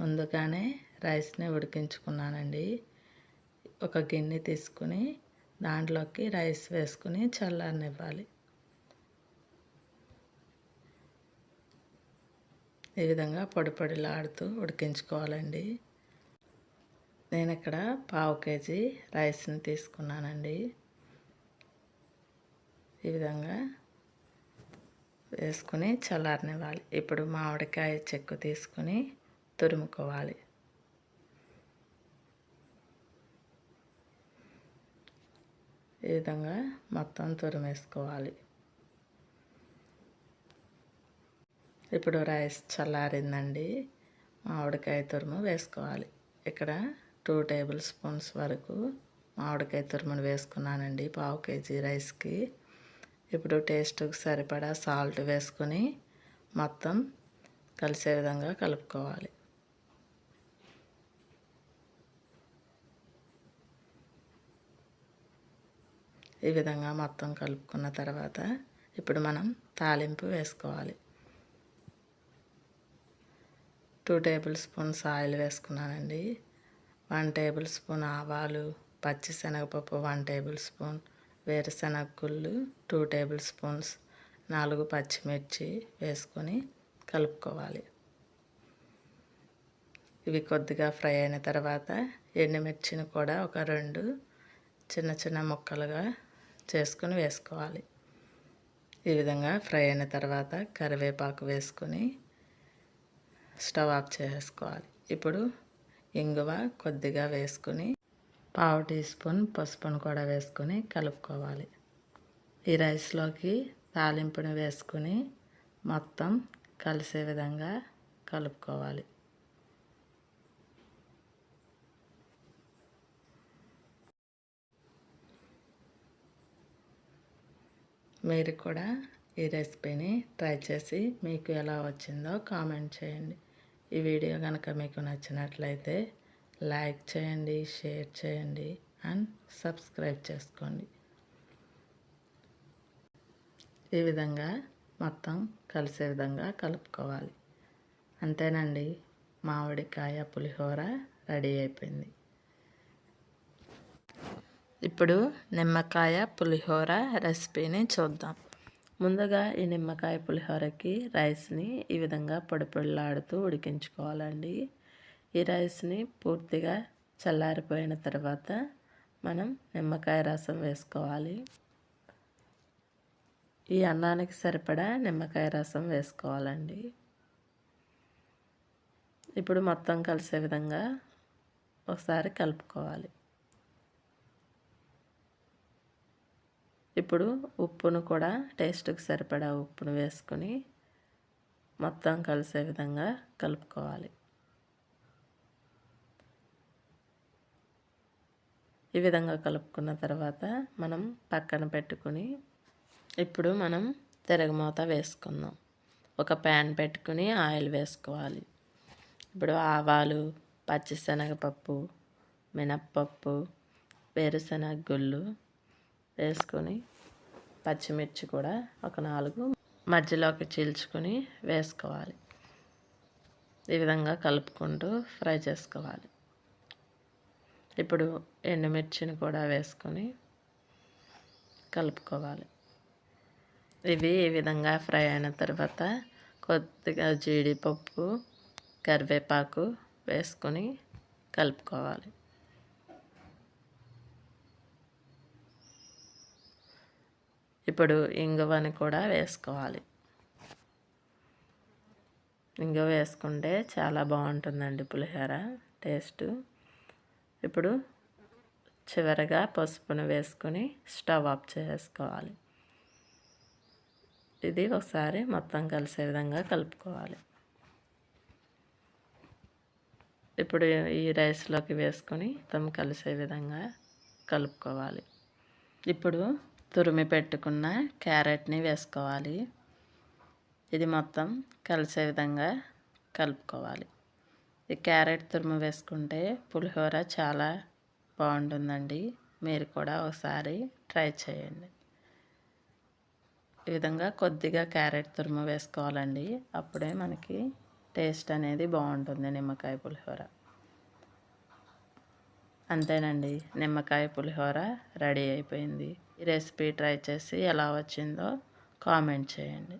ముందుగానే రైస్ని ఉడికించుకున్నానండి. ఒక గిన్నె తీసుకుని దాంట్లోకి రైస్ వేసుకుని చల్లారనివ్వాలి. ఈ విధంగా పొడి పొడిలాడుతూ ఉడికించుకోవాలండి. నేను ఇక్కడ పావు కేజీ రైస్ని తీసుకున్నానండి. ఈ విధంగా వేసుకుని చల్లారనివ్వాలి. ఇప్పుడు మామిడికాయ చెక్కు తీసుకుని తురుముకోవాలి. ఈ విధంగా మొత్తం తురిమేసుకోవాలి. ఇప్పుడు రైస్ చల్లారిందండి. మామిడికాయ తురుము వేసుకోవాలి. ఇక్కడ టూ టేబుల్ స్పూన్స్ వరకు మామిడికాయ తురుమును వేసుకున్నానండి పావు కేజీ రైస్కి. ఇప్పుడు టేస్ట్కి సరిపడా సాల్ట్ వేసుకొని మొత్తం కలిసే విధంగా కలుపుకోవాలి. ఈ విధంగా మొత్తం కలుపుకున్న తర్వాత ఇప్పుడు మనం తాలింపు వేసుకోవాలి. టూ టేబుల్ స్పూన్స్ ఆయిల్ వేసుకున్నానండి. వన్ టేబుల్ స్పూన్ ఆవాలు పచ్చిశనగపప్పు వన్ టేబుల్ స్పూన్ వేరుశనగ గుళ్ళు టూ టేబుల్ స్పూన్స్ నాలుగు పచ్చిమిర్చి వేసుకొని కలుపుకోవాలి. ఇవి కొద్దిగా ఫ్రై అయిన తర్వాత ఎండుమిర్చిని కూడా ఒక రెండు చిన్న చిన్న ముక్కలుగా చేసుకొని వేసుకోవాలి. ఈ విధంగా ఫ్రై అయిన తర్వాత కరివేపాకు వేసుకొని స్టవ్ ఆఫ్ చేసుకోవాలి ఇప్పుడు ఇంగువ కొద్దిగా వేసుకొని పావు టీ స్పూన్ పసుపును కూడా వేసుకొని కలుపుకోవాలి. ఈ రైస్లోకి తాలింపుని వేసుకుని మొత్తం కలిసే విధంగా కలుపుకోవాలి. మీరు కూడా ఈ రెసిపీని ట్రై చేసి మీకు ఎలా వచ్చిందో కామెంట్ చేయండి. ఈ వీడియో కనుక మీకు నచ్చినట్లయితే లైక్ చేయండి షేర్ చేయండి అండ్ సబ్స్క్రైబ్ చేసుకోండి. ఈ విధంగా మొత్తం కలిసే విధంగా కలుపుకోవాలి. అంతేనండి మామిడికాయ పులిహోర రెడీ అయిపోయింది. ఇప్పుడు నిమ్మకాయ పులిహోర రెసిపీని చూద్దాం. ముందుగా ఈ నిమ్మకాయ పులిహోరకి రైస్ని ఈ విధంగా పొడిపొడిలాడుతూ ఉడికించుకోవాలండి. ఈ రైస్ని పూర్తిగా చల్లారిపోయిన తర్వాత మనం నిమ్మకాయ రసం వేసుకోవాలి. ఈ అన్నానికి సరిపడా నిమ్మకాయ రసం వేసుకోవాలండి. ఇప్పుడు మొత్తం కలిసే విధంగా ఒకసారి కలుపుకోవాలి. ఇప్పుడు ఉప్పును కూడా టేస్ట్కి సరిపడా ఉప్పును వేసుకొని మొత్తం కలిసే విధంగా కలుపుకోవాలి. ఈ విధంగా కలుపుకున్న తర్వాత మనం పక్కన పెట్టుకుని ఇప్పుడు మనం తిరగమూత వేసుకుందాం. ఒక ప్యాన్ పెట్టుకుని ఆయిల్ వేసుకోవాలి. ఇప్పుడు ఆవాలు పచ్చిశనగపప్పు మినప్పప్పు వేరుశనగ గుళ్ళు వేసుకొని పచ్చిమిర్చి కూడా ఒక నాలుగు మధ్యలోకి చీల్చుకొని వేసుకోవాలి. ఈ విధంగా కలుపుకుంటూ ఫ్రై చేసుకోవాలి. ఇప్పుడు ఎండుమిర్చిని కూడా వేసుకొని కలుపుకోవాలి. ఇవి ఈ విధంగా ఫ్రై అయిన తర్వాత కొద్దిగా జీడిపప్పు కరివేపాకు వేసుకొని కలుపుకోవాలి. ఇప్పుడు ఇంగువని కూడా వేసుకోవాలి. ఇంగువ వేసుకుంటే చాలా బాగుంటుందండి పులిహోర టేస్ట్. ఇప్పుడు చివరగా పసుపును వేసుకొని స్టవ్ ఆఫ్ చేసుకోవాలి ఇది ఒకసారి మొత్తం కలిసే విధంగా కలుపుకోవాలి. ఇప్పుడు ఈ రైస్లోకి వేసుకొని మొత్తం కలిసే విధంగా కలుపుకోవాలి. ఇప్పుడు తురిమి పెట్టుకున్న క్యారెట్ని వేసుకోవాలి. ఇది మొత్తం కలిసే విధంగా కలుపుకోవాలి. ఈ క్యారెట్ తురుము వేసుకుంటే పులిహోర చాలా బాగుంటుందండి. మీరు కూడా ఒకసారి ట్రై చేయండి. ఈ విధంగా కొద్దిగా క్యారెట్ తురుము వేసుకోవాలండి. అప్పుడే మనకి టేస్ట్ అనేది బాగుంటుంది నిమ్మకాయ పులిహోర. అంతేనండి నిమ్మకాయ పులిహోర రెడీ అయిపోయింది. ఈ రెసిపీ ట్రై చేసి ఎలా వచ్చిందో కామెంట్ చేయండి.